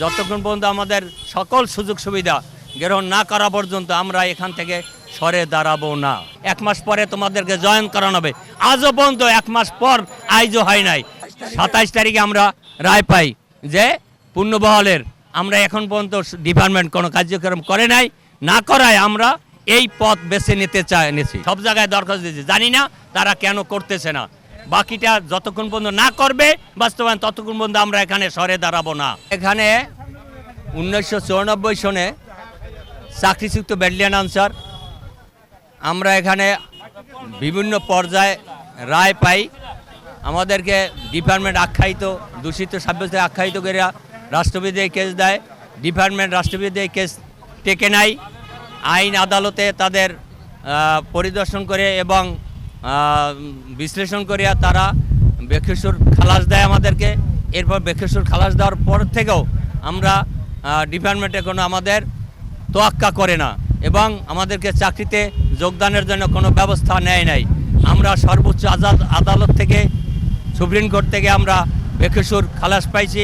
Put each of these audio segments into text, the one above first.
যতক্ষণ পর্যন্ত আমাদের সকল সুযোগ সুবিধা গ্রহণ না করা পর্যন্ত আমরা এখান থেকে সরে দাঁড়াবো না। এক মাস পরে তোমাদেরকে জয়েন করানো হবে। আজও পর্যন্ত এক মাস পর আইজও হয় নাই। সাতাইশ তারিখে আমরা রায় পাই যে পূর্ণবহলের আমরা এখন পর্যন্ত ডিপার্টমেন্ট কোনো কার্যক্রম করে নাই, না করায় আমরা এই পথ বেছে নিতে চাই নিয়েছি সব জায়গায় দরখাস্ত দিয়েছি। জানি না তারা কেন করতেছে না। বাকিটা যতক্ষণ পর্যন্ত না করবে, বাস্তবায়ন ততক্ষণ পর্যন্ত আমরা এখানে সরে দাঁড়াবো না। এখানে উনিশশো চুরানব্বই সনে চাকরিযুক্ত ব্যাটালিয়ান আনসার, আমরা এখানে বিভিন্ন পর্যায়ে রায় পাই। আমাদেরকে ডিপার্টমেন্ট আখ্যায়িত, দূষিত সাব্যস্ত আখ্যায়িত করে রাষ্ট্রপতি কেস দেয়। ডিপার্টমেন্ট রাষ্ট্রপতি কেস টেকে নেয় আইন আদালতে তাদের পরিদর্শন করে এবং বিশ্লেষণ করিয়া তারা বেকেশ্বর খালাস দেয় আমাদেরকে। এরপর বেকেশ্বর খালাস দেওয়ার পর থেকেও আমরা ডিপার্টমেন্টে কোনো আমাদের তোয়াক্কা করে না এবং আমাদেরকে চাকরিতে যোগদানের জন্য কোনো ব্যবস্থা নেয় নাই। আমরা সর্বোচ্চ আজাদ আদালত থেকে সুপ্রিম কোর্ট থেকে আমরা বেকেশুর খালাস পাইছি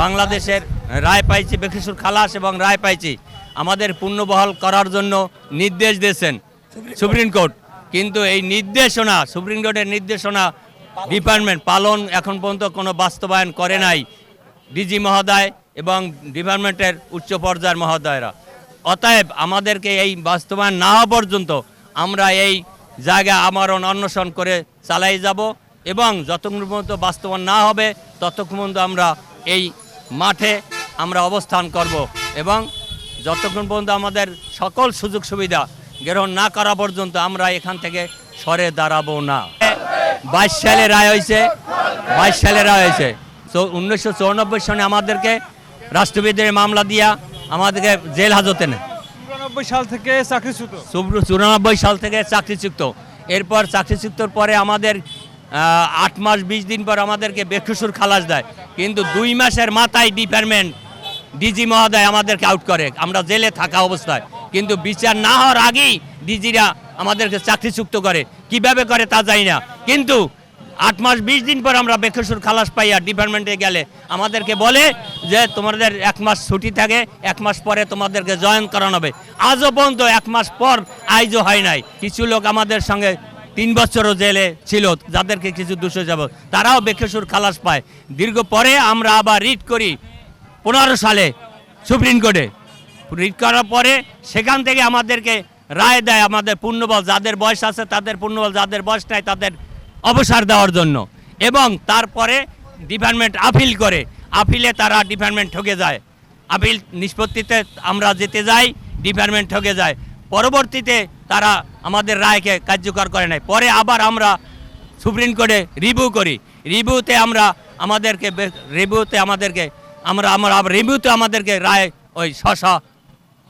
বাংলাদেশের রায় পাইছি বেকেশুর খালাস এবং রায় পাইছি। আমাদের পুনর্বহাল করার জন্য নির্দেশ দিয়েছেন সুপ্রিম কোর্ট। কিন্তু এই নির্দেশনা সুপ্রিম কোর্টের নির্দেশনা ডিপার্টমেন্ট পালন এখন পর্যন্ত কোনো বাস্তবায়ন করে নাই ডিজি মহোদয় এবং ডিপার্টমেন্টের উচ্চ পর্যায়ের মহোদয়রা। অতএব আমাদেরকে এই বাস্তবায়ন না হওয়া পর্যন্ত আমরা এই জায়গা আমরণ অন্বেষণ করে চালাই যাব এবং যতক্ষণ পর্যন্ত বাস্তবায়ন না হবে, ততক্ষণ পর্যন্ত আমরা এই মাঠে আমরা অবস্থান করব এবং যতক্ষণ পর্যন্ত আমাদের সকল সুযোগ সুবিধা গ্রহণ না করা পর্যন্ত আমরা এখান থেকে সরে দাঁড়াবো না। বাইশ সালে রায় হয়েছে বাইশ সালে রায় হয়েছে। তো উনিশশো চৌরানব্বই সনে আমাদেরকে রাষ্ট্রবিদের মামলা দিয়া আমাদেরকে জেল হাজতে নেয়। চুরানব্বই সাল থেকে চাকরিচ্যুত? চুরানব্বই সাল থেকে চাকরিচ্যুক্ত এরপর চাকরিচ্যুক্তর পরে আমাদের আহ, আট মাস বিশ দিন পর আমাদেরকে বেকুসুর খালাস দেয়। কিন্তু দুই মাসের মাথায় ডিপার্টমেন্ট ডিজি মহোদয় আমাদেরকে আউট করে। আমরা জেলে থাকা অবস্থায়। কিন্তু বিচার না হওয়ার আগেই ডিজিরা আমাদেরকে চাকরিচ্যুক্ত করে। কীভাবে করে তা জানি না। কিন্তু আট মাস, বিশ দিন পর আমরা বেকসুর খালাস পাইয়া ডিপার্টমেন্টে গেলে আমাদেরকে বলে যে, তোমাদের এক মাস ছুটি থাকে, এক মাস পরে তোমাদেরকে জয়েন করানো হবে। আজও পর্যন্ত এক মাস পর আইজও হয় নাই। কিছু লোক আমাদের সঙ্গে তিন বছরও জেলে ছিল, যাদেরকে কিছু দুশো যাব, তারাও বেকসুর খালাস পায়। দীর্ঘ পরে আমরা আবার রিট করি, পনেরো সালে সুপ্রিম কোর্টে। রিট করার পরে সেখান থেকে আমাদেরকে রায় দেয় আমাদের পূর্ণবল যাদের বয়স আছে তাদের পূর্ণবল যাদের বয়স নাই তাদের অবসর দেওয়ার জন্য। এবং তারপরে ডিপার্টমেন্ট আপিল করে। আপিলে তারা ডিপার্টমেন্ট ঠকে যায়। আপিল নিষ্পত্তিতে আমরা যেতে যাই ডিপার্টমেন্ট ঠকে যায়। পরবর্তীতে তারা আমাদের রায়কে কার্যকর করে নাই পরে আবার আমরা সুপ্রিম কোর্টে রিভিউ করি। রিভিউতে আমরা আমাদেরকে রিভিউতে আমাদেরকে আমরা আমরা রিভিউতে আমাদেরকে রায় ওই স্ব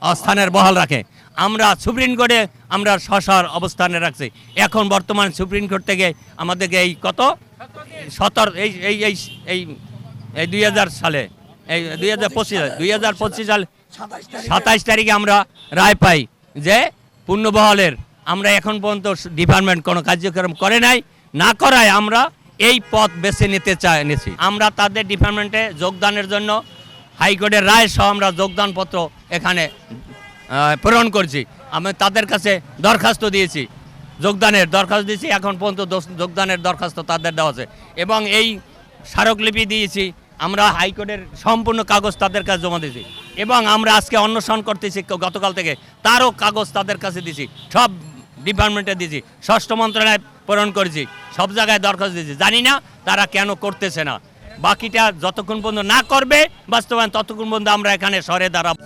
স্থানের বহাল রাখে। আমরা সুপ্রিম কোর্টে আমরা স্বসার অবস্থানে রাখছি। এখন বর্তমান সুপ্রিম কোর্ট থেকে আমাদেরকে এই কত? সতর, এই এই এই এই এই দুই সালে, এই দুই হাজার পঁচিশ, দুই হাজার পঁচিশ সাল সাতাইশ তারিখে আমরা রায় পাই যে পূর্ণবহলের, আমরা এখন পর্যন্ত ডিপার্টমেন্ট কোনো কার্যক্রম করে নাই, না করায় আমরা এই পথ বেছে নিতে চাই, নিয়েছি। আমরা তাদের ডিপার্টমেন্টে যোগদানের জন্য হাইকোর্টের রায় সহ আমরা যোগদানপত্র এখানে প্রেরণ করছি। আমি তাদের কাছে দরখাস্ত দিয়েছি, যোগদানের দরখাস্ত দিয়েছি। এখন পর্যন্ত যোগদানের দরখাস্ত তাদের দেওয়া আছে। এবং এই স্মারকলিপি দিয়েছি, আমরা হাইকোর্টের সম্পূর্ণ কাগজ তাদের কাছে জমা দিয়েছি। এবং আমরা আজকে অন্বেষণ করতেছি গতকাল থেকে, তারও কাগজ তাদের কাছে দিয়েছি। সব ডিপার্টমেন্টে দিয়েছি, ষষ্ঠ মন্ত্রণালয় প্রেরণ করেছি, সব জায়গায় দরখাস্ত দিয়েছি। জানি না তারা কেন করতেছে না। বাকিটা যতক্ষণ পর্যন্ত না করবে, বাস্তবায়ন ততক্ষণ পর্যন্ত আমরা এখানে সরে দাঁড়াবো।